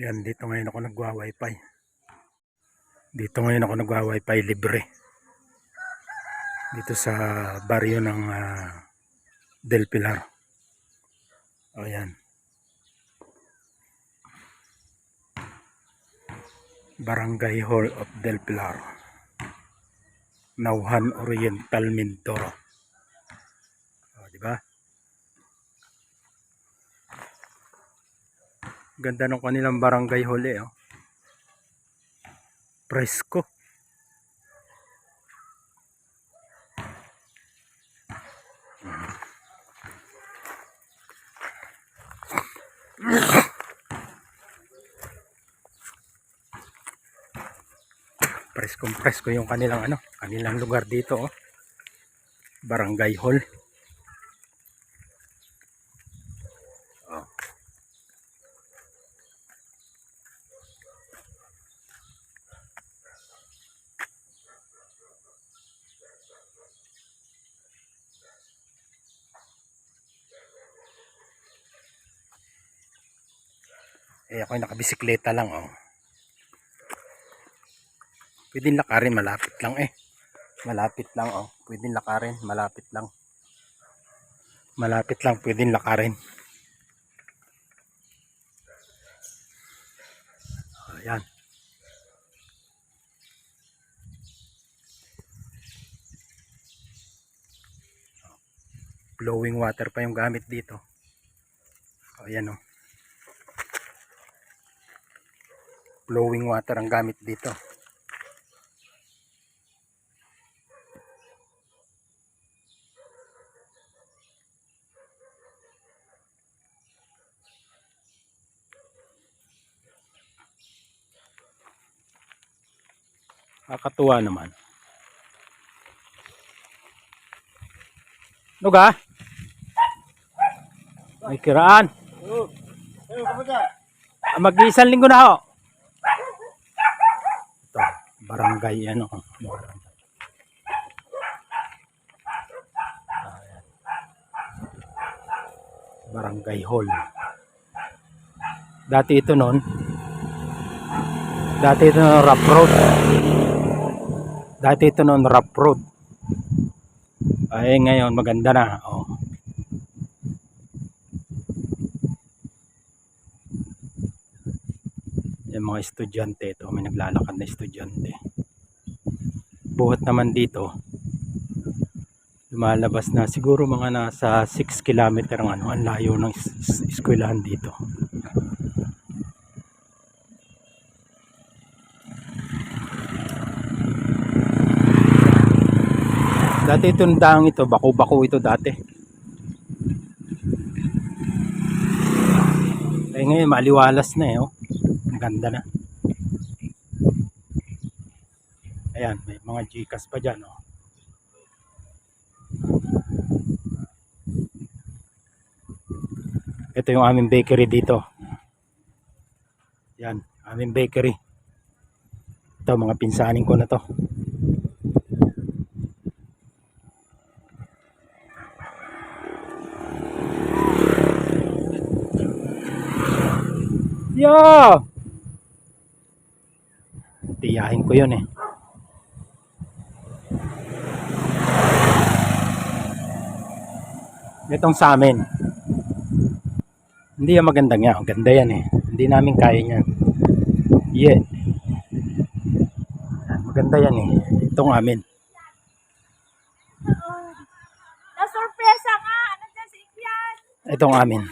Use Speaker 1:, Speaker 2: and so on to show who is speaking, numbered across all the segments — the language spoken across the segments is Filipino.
Speaker 1: Yan, dito ngayon ako nagwa-wifi. Dito ngayon ako nagwa-wifi libre. Dito sa baryo ng ah, Del Pilar. O yan. Barangay Hall of Del Pilar. Nauhan Oriental Mindoro. O, di ba? Ganda ng kanilang barangay eh. Oh. Presko. Preskong presko yung kanilang ano, kanilang lugar dito oh. Barangay hall. Oh. Ako nakabisikleta lang oh. Pwedeng lakarin, malapit lang eh. Malapit lang oh. Pwedeng lakarin, malapit lang. Malapit lang, pwedeng lakarin. Ayan. Flowing water pa yung gamit dito. Ayan oh. Flowing water ang gamit dito. Kakatuwa naman. Nuga? May kiraan. Ah, Mag-iisang linggo na ho. Barangay ano. Barangay hall. Dati ito noon. Dati ito noon rough road. Dati ito noon rough road. Ay ngayon maganda na. Oh. Yung mga estudyante ito, may naglalakad na estudyante. Buhat naman dito, lumalabas na siguro mga nasa 6 kilometer ang ano, ang layo ng es- es- eskwelahan dito. Dati itong daang ito, bako-bako ito dati. Eh ngayon, maliwalas na eh. Oh. Ganda na. Ayan, may mga Gcash pa dyan. Oh. Ito yung aming bakery dito. Yan, aming bakery. Ito, mga pinsanin ko na to. Yo! Tiyahin ko yun eh. Itong sa amin. Hindi yan maganda nga. Ganda yan eh. Hindi namin kaya yan. Yeah. Maganda yan eh. Itong amin.
Speaker 2: Na-sorpresa ka! Nandiyan si Ikyan!
Speaker 1: Itong amin.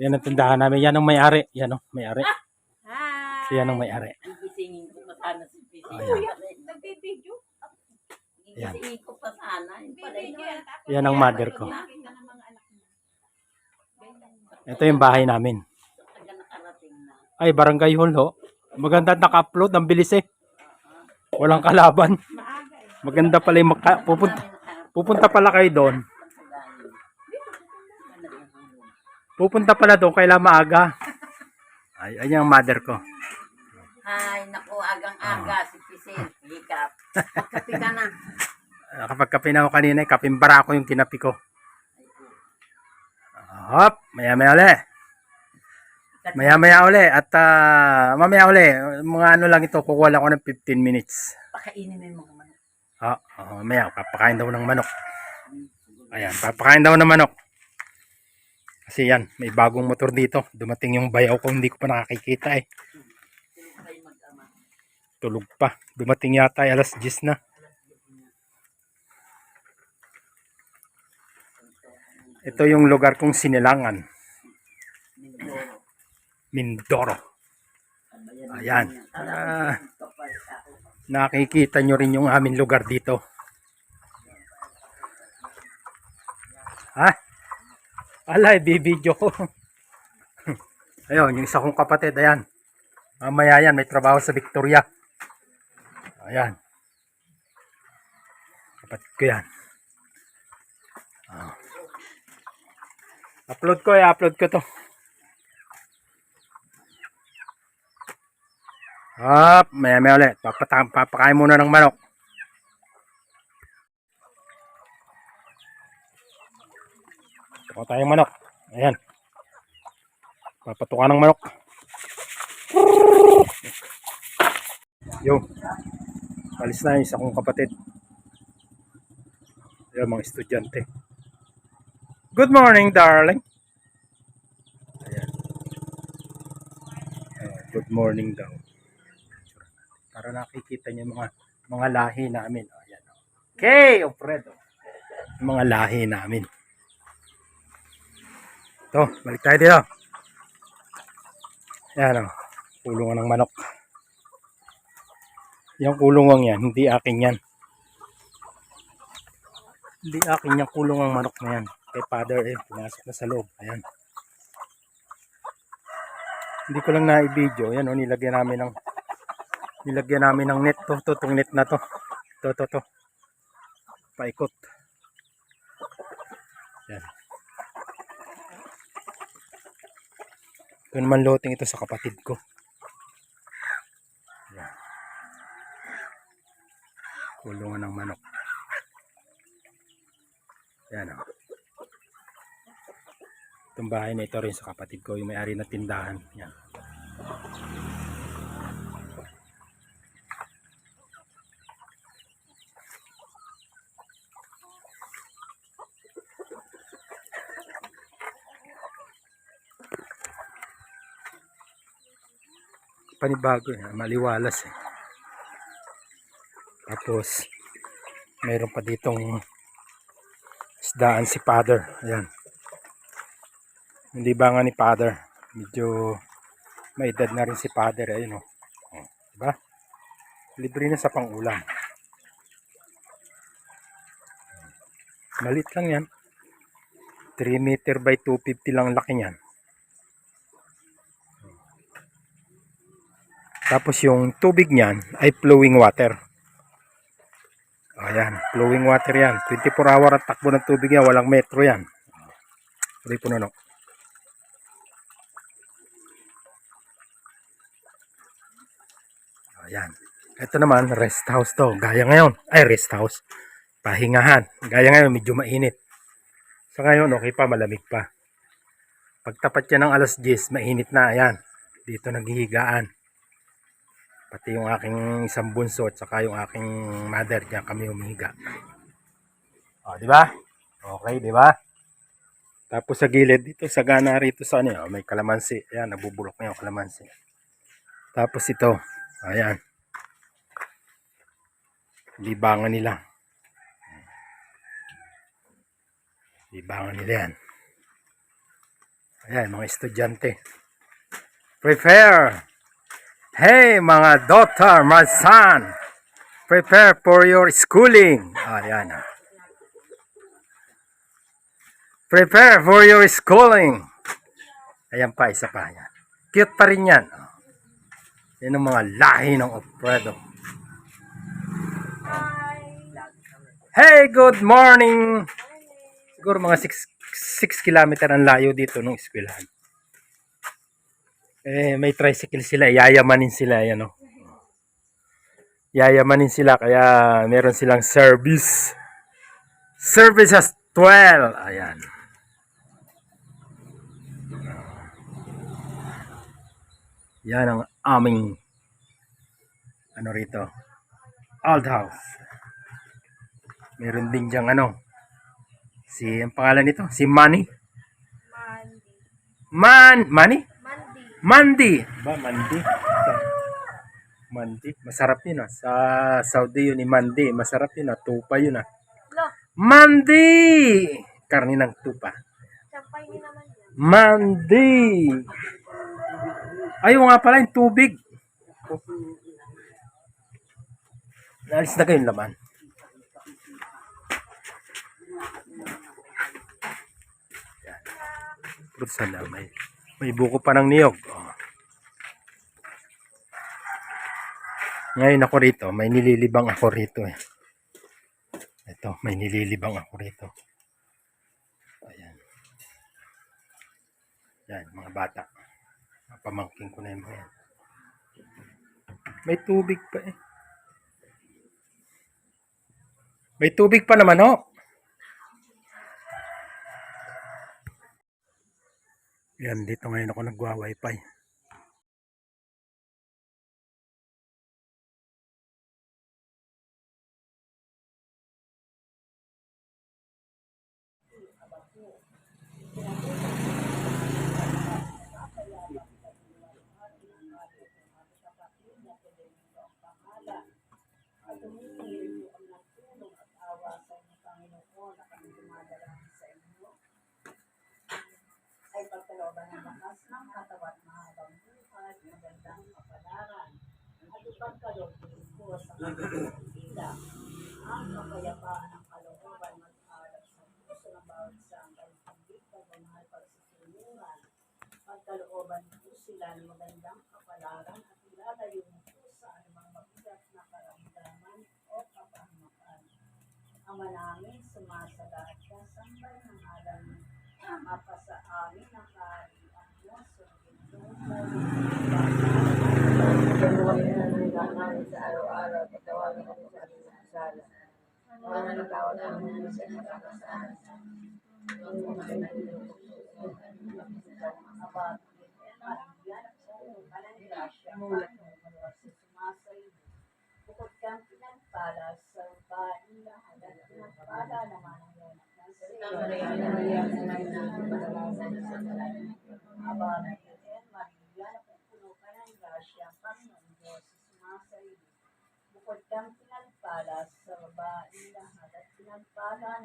Speaker 1: Yan ang tindahan namin. Yan ang may-ari. Yan ang may-ari.
Speaker 2: Hi!
Speaker 1: Yan ang may-ari.
Speaker 3: Gisingin ko pa sana si Pisi.
Speaker 2: Nagbibideo.
Speaker 1: Yan.
Speaker 3: Gisingin ko pa sana.
Speaker 2: Yan.
Speaker 1: Yan ang
Speaker 2: yan,
Speaker 1: mother ko. Ito yung bahay namin. Ay, barangay hall ho. Maganda at naka-upload. Ang bilis eh. Walang kalaban.
Speaker 2: Maaga eh.
Speaker 1: Maganda pala yung maka- pupunta, pupunta pala kayo doon. Pupunta pala doon kailan maaga. Ay, ayan ang mother ko.
Speaker 3: Ay, naku, agang-aga si Pisi. Hikap. Magkape ka na.
Speaker 1: Nakapagkape na ako kanina, kaping barako yung kinapi ko. Hop, maya maya uli. Maya maya uli. At ah, mamaya uli, mga ano lang ito, kukuha lang ako ng 15 minutes.
Speaker 3: Pakainin mo yung mga manok.
Speaker 1: Ah, oh, maya, papakain daw ng manok. Ayan, papakain daw ng manok. Kasi yan, may bagong motor dito. Dumating yung bayaw ko, hindi ko pa nakakikita eh. Tulog pa. Dumating yata alas 10 na. Ito yung lugar kong sinilangan.
Speaker 3: Mindoro.
Speaker 1: Ayan. Ah, nakikita nyo rin yung aming lugar dito. Alay, bibidyo ko. Ayun, yung isa kong kapatid, ayan. Mamaya yan, may trabaho sa Victoria. Ayan. Kapatid ko yan. Ah. Upload ko, i-upload ko to. Hop, maya maya ulit. Papata papakain muna ng manok. Ito tayong manok. Ayan. Papatukan ng manok. Yo. Alis na yung isa kong kapatid. Ayan mga estudyante. Good morning, darling. Ayan. Ayan, good morning daw para nakikita niyo mga mga lahi namin. O, yan. o. Okay. Yung mga lahi namin. Ito, balik tayo dito. Yan o. Kulungan ng manok. Yung kulungan yan, hindi akin yan. Hindi akin yung kulungang manok na yan. Kay father eh, pumasok na sa loob. Ayan. Hindi ko lang na-video. Yan o, nilagyan namin ng nilagyan namin ng net to, to tong net na to to to to paikot yan ito naman loting ito sa kapatid ko. Yan. Kulungan ng manok. Yan o itong bahay na ito rin sa kapatid ko yung may-ari na tindahan. Yan panibago eh, maliwalas eh. Tapos mayroon pa ditong isdaan si father. Ayan. Hindi ba nga ni father? Medyo may edad na rin si father. Ayun oh. Oh, Diba? Libre na sa pangulam. Malit lang yan. 3 meter by 250 lang laki niyan. Tapos yung tubig niyan ay flowing water. Ayan, flowing water yan. 24 hour at takbo ng tubig yan. Walang metro yan. Tuloy no. Ayan. Ito naman, rest house to. Gaya ngayon. Ay, rest house. Pahingahan. Gaya ngayon, medyo mainit. Sa ngayon, okay pa, malamig pa. Pagtapat yan ng alas 10, mainit na. Ayan. Dito naghihigaan pati yung aking isang bunso at saka yung aking mother diyan kami humihiga. Oh, di ba? Okay, di ba? Tapos sa gilid dito sa gana rito sa ano, may kalamansi. Ayan, nabubulok na yung kalamansi. Tapos ito, ayan. Libangan nila. Libangan nila yan. Ayan, mga estudyante. Prepare! Hey mga daughter, my son, prepare for your schooling. Ayan. Prepare for your schooling. Ayan pa, isa pa. Ayan. Cute pa rin yan. Yan ang mga lahi ng Alfredo. Hey, good morning! Siguro mga 6 kilometer ang layo dito ng eskwelahan. Eh, may tricycle sila. Yayamanin sila. Yan, oh. Yayamanin sila. Kaya meron silang service. Services 12. Ayan. Yan ang aming ano rito. Old house. Meron din diyang ano. Si, ang pangalan nito? Si Manny.
Speaker 2: Mandi.
Speaker 1: Man, Manny?
Speaker 2: Mandi.
Speaker 1: Ba, Mandi? Mandi. Masarap yun ah. Sa Saudi yun ni Mandi. Masarap yun ah. Tupa yun ah. Mandi! Karni ng tupa. Mandi! Ayaw nga pala yung tubig. Naalis na kayong laman. Yan. Fruit salad. May, may buko pa ng niyog. Ngayon ako rito, may nililibang ako rito eh. Ito, may nililibang ako rito. Ayan. Yan, mga bata. Mga Pamangking ko na yung mga. May tubig pa eh. May tubig pa naman oh. Yan, dito ngayon ako nagwa-wifi.
Speaker 3: ay pagkalooban ng lakas ng katawan mahabang buhay, magandang kapalaran, at ipagkaloob din ko sa kanilang pagkila. Ang kapayapaan ng kalooban mag-alap sa puso ng bawat isa ang kanilang pagmamahal pagsisilungan. Pagkalooban po sila ng magandang kapalaran at ilalayo mo po sa anumang mabigat na karamdaman o kapahamakan. Ama namin, sumasalahat ka sa ng alam mo mapa sa amin ang kaharian mo, sundin mo sa araw-araw, patawarin mo sa aming sala. Mga nagawad namin sa nakakasaan. Ang mga nagawad Aba, yan sa iyo, kalang grasya, paano sa sumasayo. Bukod kang pinagpala sa bain lahat at pinagpala naman ang iyong Aba, Virgen Maria, napupuno ka ng grasya, ang Panginoon Diyos, sumasayo. Bukod kang pinagpala sa babae lahat at pinagpala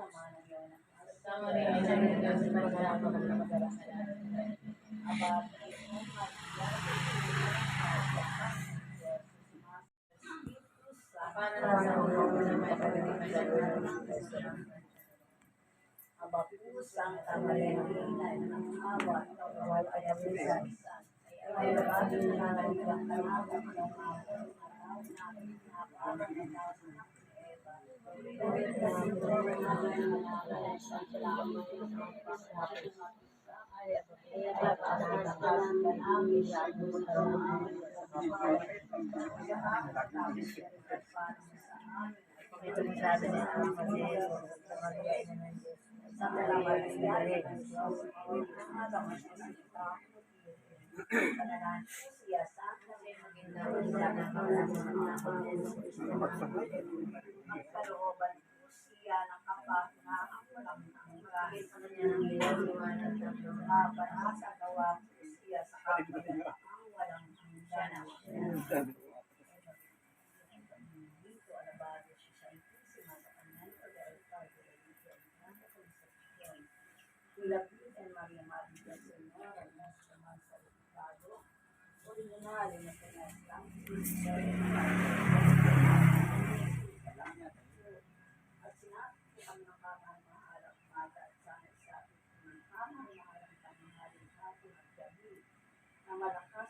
Speaker 3: naman ang sumasayo. Aba, pusang kamalengkinan ng awa, kawal ay abisan. Ay labagi na namin ang tanawag ng mga araw namin na parang nataas ng ito at at amin. Ito ang kasi maging nawala ng ang kalooban po siya ng kapahinaang walang ang kahit sa kanya ng ginagawa ng laban sa gawa po siya sa kapahinaang walang hanggan. Ilapit ang Maria Maria Senora na sa mga salutado. Ordinaryo na pinaslang at sinabi ko ang nakakamaharap mata at sana sa ating ng kamamaharap kamahaling hapon at gabi na malakas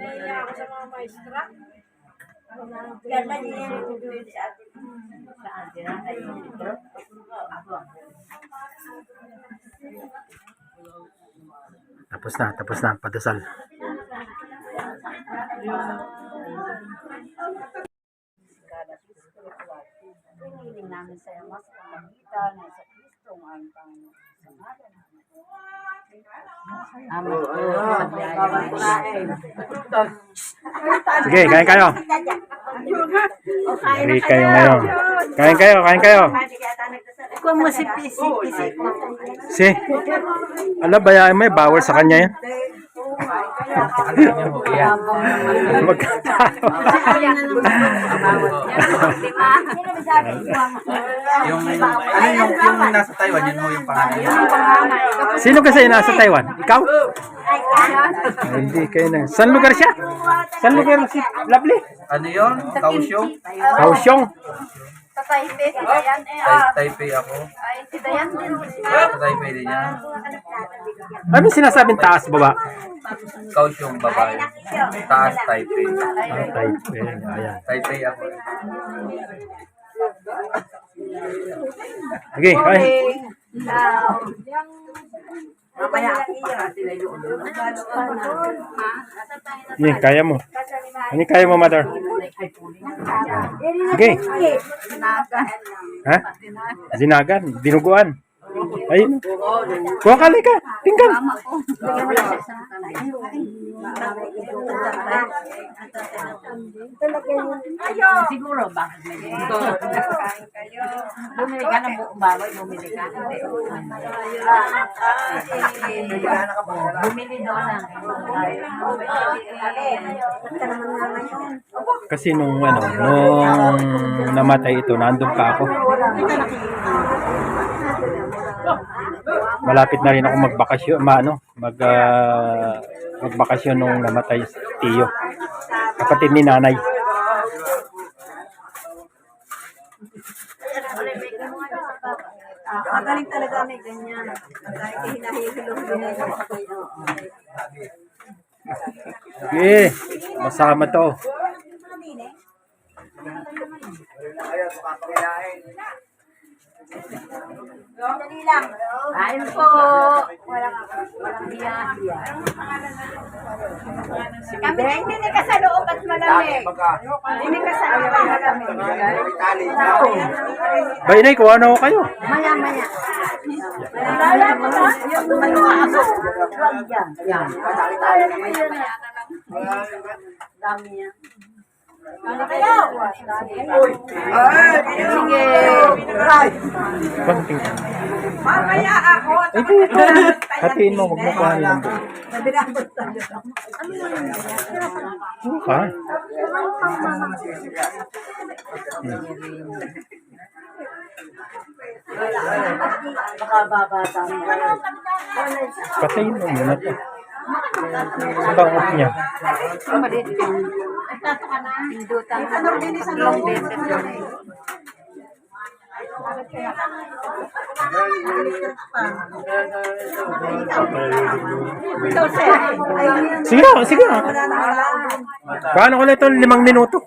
Speaker 2: Naiya ako sa mga maestra.
Speaker 4: Dito? Ako.
Speaker 1: Tapos na, tapos na, padasal.
Speaker 4: Hinihiling namin sa iyo, mas pamagitan ng sa Kristo ang Panginoon. Sa ngalan ng.
Speaker 1: Sige, kain kayo. Kain kayo ngayon. Kain kayo, kain kayo.
Speaker 4: Kung mo si Pisi, Pisi.
Speaker 1: Si, ala, bayaan mo eh, bawal sa kanya yan. Magkatao.
Speaker 5: Yung, ano yung, yung nasa Taiwan, yun mo yung pangalan niya.
Speaker 1: Sino kasi nasa Taiwan? Ikaw? Ay, hindi kayo na. Saan lugar siya? Saan lugar si Lovely?
Speaker 5: Ano yun? Kaohsiung?
Speaker 1: Kaohsiung.
Speaker 2: Sa Taipei, si Dayan eh.
Speaker 5: Tai- Taipei ako.
Speaker 2: Ay, si Dayan din.
Speaker 5: Sa Taipei din yan.
Speaker 1: Ano sinasabing taas baba?
Speaker 5: Kaohsiung babae. Taas Taipei.
Speaker 1: Ah, Taipei. Ayan.
Speaker 5: Taipei ako.
Speaker 1: Okay, kain.
Speaker 4: Mamaya ako sila
Speaker 1: kaya mo. Ano kaya mo, mother? Okay. Ha? Zinagan. Dinuguan. Ay, kuha ka ka. Tinggal.
Speaker 4: Siguro, ganito? Bumili ka ng buong baboy, bumili ka. Bumili doon ng
Speaker 1: Kasi nung ano, nung namatay ito, nandun pa ako. Malapit na rin ako magbakasyon, ma, ano, mag, ah, magbakasyon nung namatay si Tiyo. Kapatid ni nanay.
Speaker 2: Magaling talaga may ganyan. Dahil hinahihilong din na
Speaker 1: Okay, masama to.
Speaker 2: Dali lang.
Speaker 4: Ayun po. Walang, walang hiya-hiya.
Speaker 2: Kami na hindi ka sa loob at malamig. Hindi ka sa loob at malamig.
Speaker 1: Ba, inay, kuha na ako kayo.
Speaker 4: Maya, maya. Yan, yan. Dami yan. Sige.
Speaker 1: Konting.
Speaker 2: Mamaya ako.
Speaker 1: Ito, ito. Hatiin mo, huwag mo kuhanin ng buo. Ha?
Speaker 4: Baka babata mo.
Speaker 1: Patayin mo muna to. Sa bangot niya.
Speaker 4: Maliit eh.
Speaker 1: Sige na, sige na. Paano ko na ito limang minuto?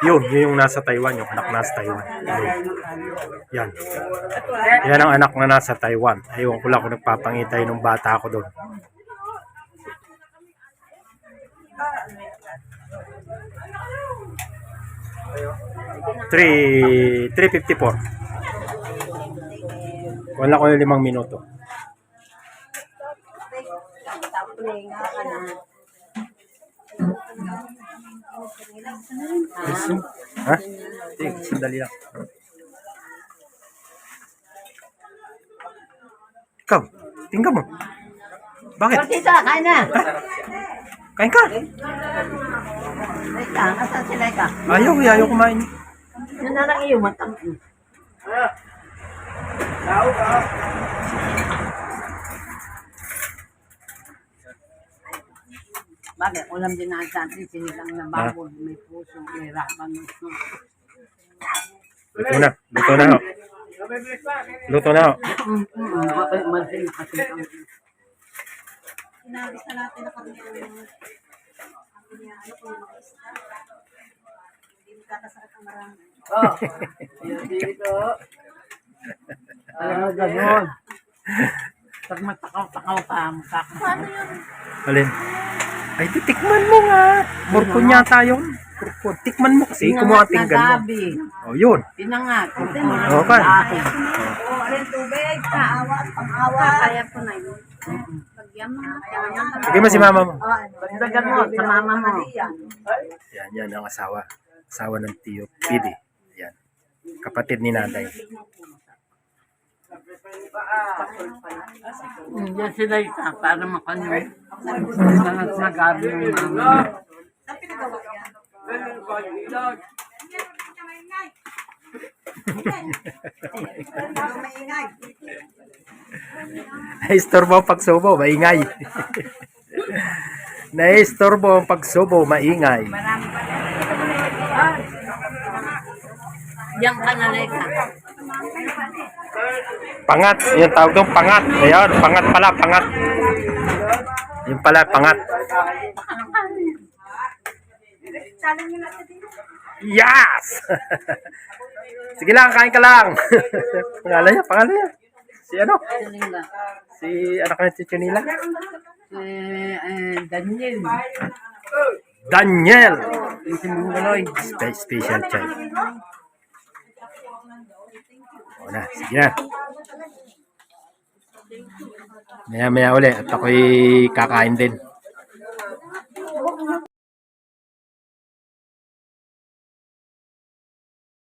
Speaker 1: Yun, yun yung nasa Taiwan, yung anak nasa Taiwan. Yan. Yan ang anak na nasa Taiwan. Ayun ko lang kung nagpapangitay nung bata ako doon. Three, 354. Wala ko yung limang minuto. Ha? Sige, sandali lang. Ikaw, tingnan mo. Bakit?
Speaker 4: Tita, kain na.
Speaker 1: Kain ka.
Speaker 4: Tita, asan sila ka?
Speaker 1: Ayaw, ayaw kumain.
Speaker 4: Yan na lang iyo, matang. Bakit? Ulam din na sa atin, sinigang na baboy, may puso, may rabang.
Speaker 1: Luto na. Luto na ho. Luto na.
Speaker 4: Mm, mm, mansin nakasintang.
Speaker 2: Inabis na natin na kami ang ang ano po yung mga isda. Hindi magkakasakit ang marami.
Speaker 4: Ah, gano'n. Pag matakaw-takaw ka, makakasama.
Speaker 1: Alin? Ay, titikman mo nga. Murkon yata yun. Tikman mo kasi. Kumuha ang pinggan mo.
Speaker 4: Nagabi.
Speaker 1: Oh, yun.
Speaker 4: Pinangat.
Speaker 1: Okay.
Speaker 2: Oo, alin tubig, kaawa, pang-awa. Kaya po na yun. Pagyan mo.
Speaker 1: Sige mo si mama mo.
Speaker 4: Dagdagan mo sa mama mo.
Speaker 1: Yan, yan ang asawa. Asawa ng tiyo. Pidi. Yan. Kapatid ni nanay.
Speaker 4: Hindi sila isa para mama.
Speaker 2: Saan pinagawa yan? Maingay.
Speaker 1: Naistorbo ang pagsubo, maingay. Naistorbo ang pagsubo, maingay.
Speaker 4: Diyan ka na Leka.
Speaker 1: Pangat, yung tawag doon, pangat. Ayan, pangat pala, pangat. Yung pala, pangat. Yes! Sige lang, kain ka lang. pangalan niya, pangalan niya. Si ano? Si anak niya, si Chunila.
Speaker 4: Eh, eh, Daniel.
Speaker 1: Daniel! Special child. Na, sige na. Maya maya ulit at ako'y kakain din.